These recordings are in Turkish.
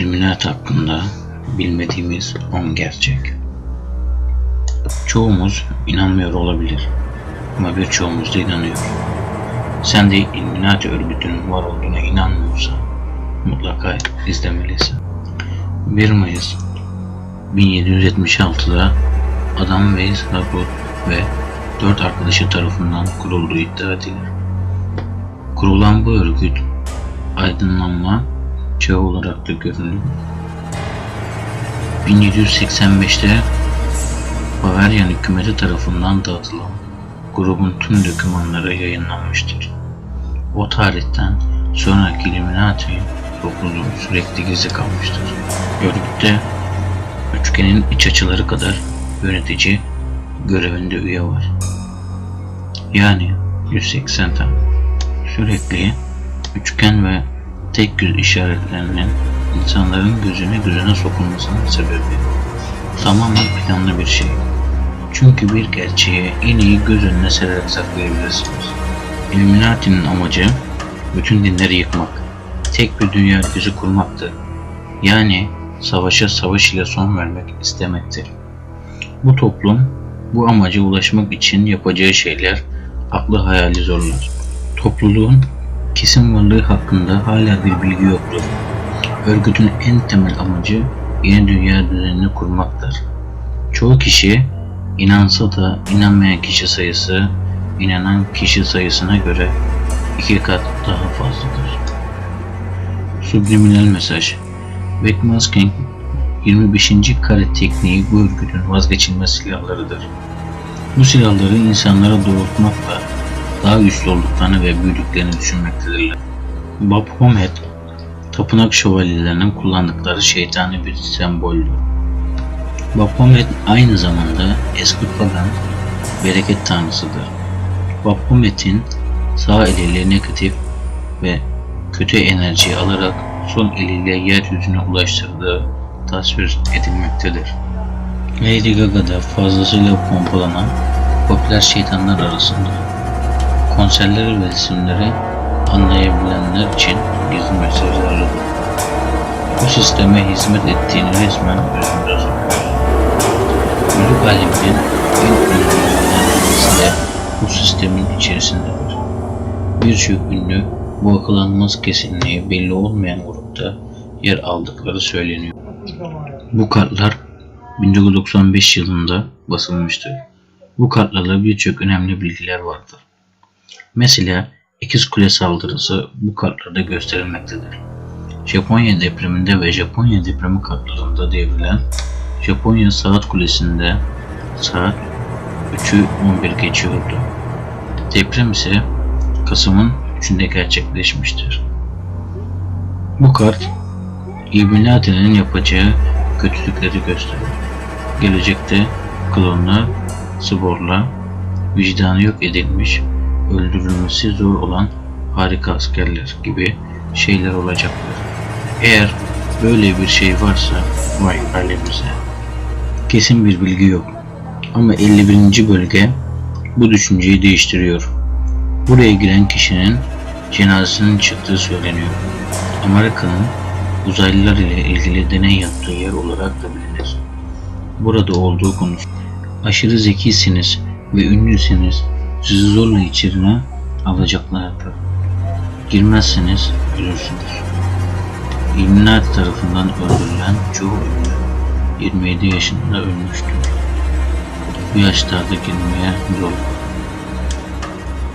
İlluminati hakkında bilmediğimiz 10 gerçek. Çoğumuz inanmıyor olabilir ama birçoğumuz da inanıyor. Sen de Illuminati örgütünün var olduğuna inanmıyorsan mutlaka izlemelisin. 1 Mayıs 1776'da Adam Weiss Harcourt ve 4 arkadaşı tarafından kurulduğu iddia edilir. Kurulan bu örgüt aydınlanma çağı olarak da görünür. 1785'te Bavarian hükümeti tarafından dağıtılan grubun tüm dokümanları yayınlanmıştır. O tarihten sonraki Illuminati topluluğu sürekli gizli kalmıştır. Örgütte üçgenin iç açıları kadar yönetici görevinde üye var. Yani 180 tane. Sürekli üçgen ve tek yüz işaretlerinin insanların gözüne gözüne sokulmasının sebebi tamamen planlı bir şey. Çünkü bir gerçeği en iyi göz önüne sererek saklayabilirsiniz. Illuminati'nin amacı bütün dinleri yıkmak, tek bir dünya düzü kurmaktır. Yani savaşa savaş ile son vermek istemektir. Bu toplum bu amaca ulaşmak için yapacağı şeyler aklı hayali zorlar. Topluluğun kesin varlığı hakkında hala bir bilgi yoktur. Örgütün en temel amacı yeni dünya düzenini kurmaktır. Çoğu kişi inansa da inanmayan kişi sayısı inanan kişi sayısına göre iki kat daha fazladır. Subliminal mesaj Backmasking 25. kare tekniği bu örgütün vazgeçilmez silahlarıdır. Bu silahları insanlara doğrultmakla daha güçlü olduklarını ve büyüdüklerini düşünmektedirler. Bob Homet, tapınak şövalyelerinin kullandıkları şeytani bir semboldür. Baphomet aynı zamanda eski pagan bereket tanrısıdır. Baphomet'in sağ eliyle negatif ve kötü enerjiyi alarak sol eliyle yeryüzüne ulaştırdığı tasvir edilmektedir. Lady Gaga'da fazlasıyla pompalanan popüler şeytanlar arasında konserleri ve resimleri anlayabilenler için gizli mesajlarıdır. Bu sisteme hizmet ettiğini resmen gözümüze sokuyor. Müzik aleminin en ünlülerinden birisi de bu sistemin içerisindedir. Birçok ünlü bu akılanmaz kesinliği belli olmayan grupta yer aldıkları söyleniyor. Bu kartlar 1995 yılında basılmıştır. Bu kartlarda birçok önemli bilgiler vardır. Mesela İkiz Kule saldırısı bu kartlarda gösterilmektedir. Japonya depreminde ve Japonya depremi kartlarında devrilen Japonya Saat Kulesi'nde saat 3'ü 11 geçiyordu. Deprem ise Kasım'ın 3'ünde gerçekleşmiştir. Bu kart Illuminati'nin yapacağı kötülükleri gösterir. Gelecekte klonlar, sporlar, vicdanı yok edilmiş, öldürülmesi zor olan harika askerler gibi şeyler olacaktır. Eğer böyle bir şey varsa vay halimize. Kesin bir bilgi yok. Ama 51. bölge bu düşünceyi değiştiriyor. Buraya giren kişinin cenazesinin çıktığı söyleniyor. Amerika'nın uzaylılar ile ilgili deney yaptığı yer olarak da bilinir. Burada olduğu konusu. Aşırı zekisiniz ve ünlüseniz sizi zorla içerine alacaklardır. Girmezseniz ölürsünüz. Illuminati tarafından öldürülen çoğu ünlü 27 yaşında ölmüştür. Bu yaşlarda girmeye zor.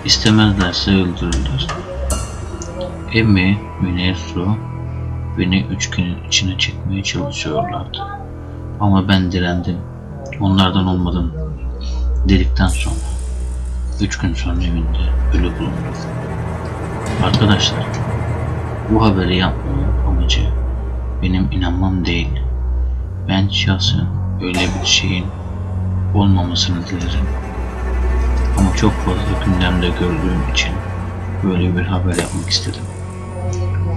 İstemezlerse öldürürler. Emmy Nesru beni üçgenin içine çekmeye çalışıyorlardı. Ama ben direndim. Onlardan olmadım. Dedikten sonra. Üç gün sonra evinde ölü bulundu. Arkadaşlar, bu haberi yapmamın amacı benim inanmam değil. Ben şahsen öyle bir şeyin olmamasını dilerim. Ama çok fazla gündemde gördüğüm için böyle bir haber yapmak istedim.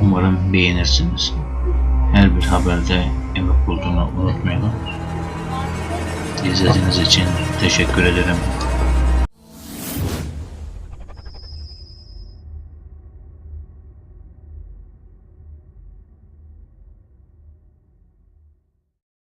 Umarım beğenirsiniz. Her bir haberde emek olduğunu unutmayalım. İzlediğiniz için teşekkür ederim.